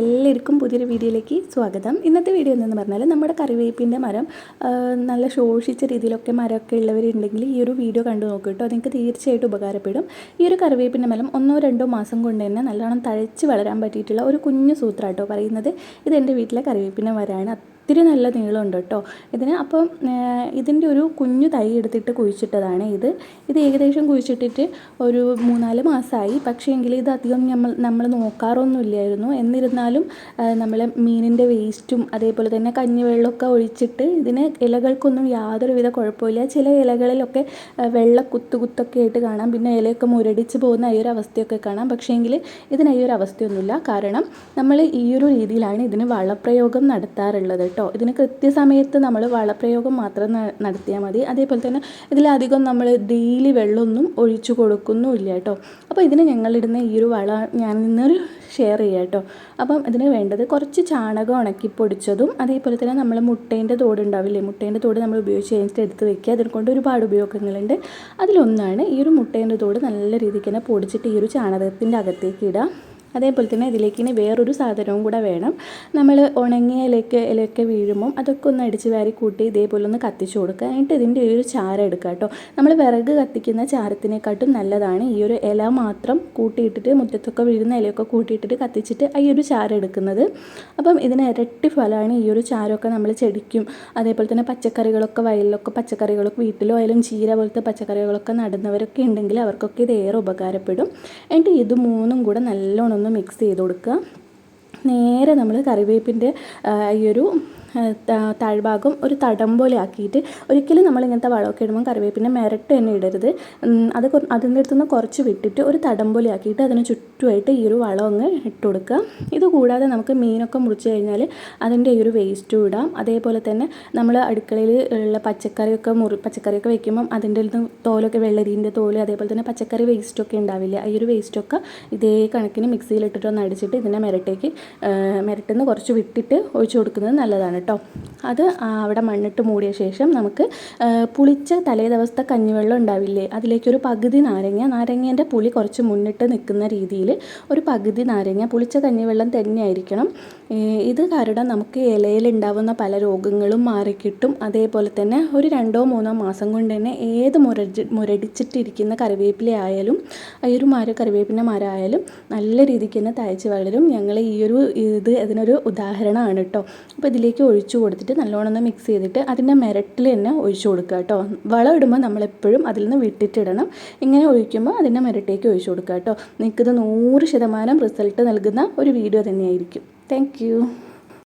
Bye. പുതിയൊരു വീഡിയോയിലേക്ക് സ്വാഗതം. ഇന്നത്തെ വീഡിയോ എന്ന് പറഞ്ഞാൽ നമ്മുടെ കറിവേപ്പിന്റെ മരം നല്ല ശോഷിച്ച രീതിയിലൊക്കെ മരമൊക്കെ ഉള്ളവരുണ്ടെങ്കിൽ ഈ ഒരു വീഡിയോ കണ്ടു നോക്കും കേട്ടോ. നിങ്ങൾക്ക് തീർച്ചയായിട്ടും ഉപകാരപ്പെടും. ഈ ഒരു കറിവേപ്പിന്റെ മരം ഒന്നോ രണ്ടോ മാസം കൊണ്ട് തന്നെ നല്ലോണം തഴച്ച് വളരാൻ പറ്റിയിട്ടുള്ള ഒരു കുഞ്ഞു സൂത്രാട്ടോ പറയുന്നത്. ഇത് എന്റെ വീട്ടിലെ കറിവേപ്പിന്റെ മരമാണ്. ഒത്തിരി നല്ല നീളമുണ്ട് കേട്ടോ. ഇതിന് അപ്പം ഇതിന്റെ ഒരു കുഞ്ഞു തൈ എടുത്തിട്ട് കുഴിച്ചിട്ടതാണ് ഇത്. ഇത് ഏകദേശം കുഴിച്ചിട്ടിട്ട് ഒരു മൂന്നാൽ മാസമായി. പക്ഷേ എങ്കിൽ ഇത് അധികം നമ്മൾ നമ്മൾ നോക്കാറൊന്നുമില്ലായിരുന്നു. എന്നിരുന്നാലും നമ്മൾ മീനിന്റെ വേസ്റ്റും അതേപോലെ തന്നെ കഞ്ഞിവെള്ളമൊക്കെ ഒഴിച്ചിട്ട് ഇതിന് ഇലകൾക്കൊന്നും യാതൊരുവിധ കുഴപ്പമില്ല. ചില ഇലകളിലൊക്കെ വെള്ളം കുത്തു കുത്തൊക്കെ ആയിട്ട് കാണാം. പിന്നെ ഇലയൊക്കെ മുരടിച്ച് പോകുന്ന ഈ ഒരു അവസ്ഥയൊക്കെ കാണാം. പക്ഷേങ്കിൽ ഇതിന് ഈ ഒരു അവസ്ഥയൊന്നുമില്ല കാരണം നമ്മൾ ഈ ഒരു രീതിയിലാണ് ഇതിന് വളപ്രയോഗം നടത്താറുള്ളത് കേട്ടോ ഇതിന് കൃത്യസമയത്ത് നമ്മൾ വളപ്രയോഗം മാത്രം നടത്തിയാൽ മതി. അതേപോലെ തന്നെ ഇതിലധികം നമ്മൾ ഡെയിലി വെള്ളമൊന്നും ഒഴിച്ചു കൊടുക്കുന്നുമില്ല കേട്ടോ അപ്പോൾ ഇതിന് ഞങ്ങളിടുന്ന ഈ ഒരു വള ഞാൻ ഇന്നൊരു ഷെയർ ചെയ്യാം കേട്ടോ. അപ്പം ഇതിന് വേണ്ടത് കുറച്ച് ചാണകം ഉണക്കി പൊടിച്ചതും അതേപോലെ തന്നെ നമ്മൾ മുട്ടേന്റെ തോട് ഉണ്ടാവില്ലേ മുട്ടേന്റെ തോട് നമ്മൾ ഉപയോഗിച്ച് കഴിഞ്ഞിട്ട് എടുത്ത് വെക്കുക. അതിനെ കൊണ്ട് ഒരുപാട് ഉപയോഗങ്ങളുണ്ട്. അതിലൊന്നാണ് ഈ ഒരു മുട്ടേന്റെ തോട് നല്ല രീതിക്ക് തന്നെ പൊടിച്ചിട്ട് ഈ ഒരു ചാണകത്തിന്റെ അകത്തേക്ക് ഇടുക. അതേപോലെ തന്നെ ഇതിലേക്ക് ഇനി വേറൊരു സാധനവും കൂടെ വേണം. നമ്മൾ ഉണങ്ങിയ ഇലയ്ക്ക് ഇലയൊക്കെ വീഴുമ്പം അതൊക്കെ ഒന്ന് അടിച്ച് വാരി കൂട്ടി ഇതേപോലെ ഒന്ന് കത്തിച്ചു കൊടുക്കുക. എന്നിട്ട് ഇതിന്റെ ഒരു ചാര എടുക്കുക കേട്ടോ. നമ്മൾ വിറക് കത്തിക്കുന്ന ചാരത്തിനെക്കാട്ടും നല്ലതാണ്. ഈ ഒരു ഇല മാത്രം കൂട്ടിയിട്ടിട്ട് മുറ്റത്തൊക്കെ വീഴുന്ന ഇലയൊക്കെ കൂട്ടിയിട്ടിട്ട് കത്തിച്ചിട്ട് ഈ ഒരു ചാര എടുക്കുന്നത്. അപ്പം ഇതിന് ഇരട്ടി ഫലമാണ് ഈ ഒരു ചാരമൊക്കെ നമ്മൾ ചെടിക്കും. അതേപോലെ തന്നെ പച്ചക്കറികളൊക്കെ വയലിലൊക്കെ പച്ചക്കറികളൊക്കെ വീട്ടിലോ ആയാലും ചീര പോലത്തെ പച്ചക്കറികളൊക്കെ നടുന്നവരൊക്കെ ഉണ്ടെങ്കിൽ അവർക്കൊക്കെ ഇത് ഏറെ ഉപകാരപ്പെടും. എന്നിട്ട് ഇത് മൂന്നും കൂടെ നല്ലോണം ഒന്ന് മിക്സ് ചെയ്ത് കൊടുക്കുക. നേരെ നമ്മൾ കറിവേപ്പിന്റെ ഈ ഒരു താഴ്ഭാഗം ഒരു തടം പോലെ ആക്കിയിട്ട് ഒരിക്കലും നമ്മൾ ഇങ്ങനത്തെ വളമൊക്കെ ഇടുമ്പോൾ കറിവേപ്പിന്റെ മെരട്ട് തന്നെ ഇടരുത്. അത് അതിന്റെ അടുത്ത് നിന്ന് കുറച്ച് വിട്ടിട്ട് ഒരു തടം പോലെ ആക്കിയിട്ട് അതിന് ചുറ്റുമായിട്ട് ഈ ഒരു വളം അങ്ങ് ഇട്ട് കൊടുക്കുക. ഇത് കൂടാതെ നമുക്ക് മീനൊക്കെ മുറിച്ച് കഴിഞ്ഞാൽ അതിന്റെ ഈ ഒരു വേസ്റ്റും ഇടാം. അതേപോലെ തന്നെ നമ്മൾ അടുക്കളയിൽ ഉള്ള പച്ചക്കറിയൊക്കെ മുറി പച്ചക്കറിയൊക്കെ വെക്കുമ്പം അതിന്റെ അടുത്ത് തോലൊക്കെ വെള്ളരീന്റെ തോൽ അതേപോലെ തന്നെ പച്ചക്കറി വേസ്റ്റൊക്കെ ഉണ്ടാവില്ല. ഈ ഒരു വേസ്റ്റൊക്കെ ഇതേ കണക്കിന് മിക്സിയിലിട്ടിട്ട് ഒന്ന് അടിച്ചിട്ട് ഇതിന്റെ മിരട്ടേക്ക് മിരട്ടിൽ നിന്ന് കുറച്ച് വിട്ടിട്ട് ഒഴിച്ചു കൊടുക്കുന്നത് നല്ലതാണ് കേട്ടോ. അത് അവിടെ മണ്ണിട്ട് മൂടിയ ശേഷം നമുക്ക് പുളിച്ച തലേ ദിവസത്തെ കഞ്ഞിവെള്ളം ഉണ്ടാവില്ലേ? അതിലേക്കൊരു പകുതി നാരങ്ങ നാരങ്ങേന്റെ പുളി കുറച്ച് മുന്നിട്ട് നിൽക്കുന്ന രീതിയിൽ ഒരു പകുതി നാരങ്ങ പുളിച്ച കഞ്ഞിവെള്ളം തന്നെയായിരിക്കണം. ഇത് കാരണം നമുക്ക് ഇലയിൽ ഉണ്ടാവുന്ന പല രോഗങ്ങളും മാറിക്കിട്ടും. അതേപോലെ തന്നെ ഒരു രണ്ടോ മൂന്നോ മാസം കൊണ്ട് തന്നെ ഏത് മുരടി മുരടിച്ചിട്ടിരിക്കുന്ന കറിവേപ്പില ആയാലും ഈ ഒരു മര കറിവേപ്പിന്റെ മരമായാലും നല്ല രീതിക്ക് തന്നെ തയ്ച്ച് വളരും. ഞങ്ങൾ ഈ ഒരു ഇത് അതിനൊരു ഉദാഹരണമാണ് കേട്ടോ. അപ്പോൾ ഇതിലേക്ക് ഒഴിച്ചു കൊടുത്തിട്ട് നല്ലോണം ഒന്ന് മിക്സ് ചെയ്തിട്ട് അതിന്റെ മിരട്ടിൽ തന്നെ ഒഴിച്ചു കൊടുക്കുക കേട്ടോ. വളം ഇടുമ്പോൾ നമ്മളെപ്പോഴും അതിൽ നിന്ന് വിട്ടിട്ടിടണം. ഇങ്ങനെ ഒഴിക്കുമ്പോൾ അതിന്റെ മിരട്ടേക്ക് ഒഴിച്ചു കൊടുക്കുക കേട്ടോ. നിങ്ങൾക്കിത് നൂറ് ശതമാനം റിസൾട്ട് നൽകുന്ന ഒരു വീഡിയോ തന്നെയായിരിക്കും. താങ്ക്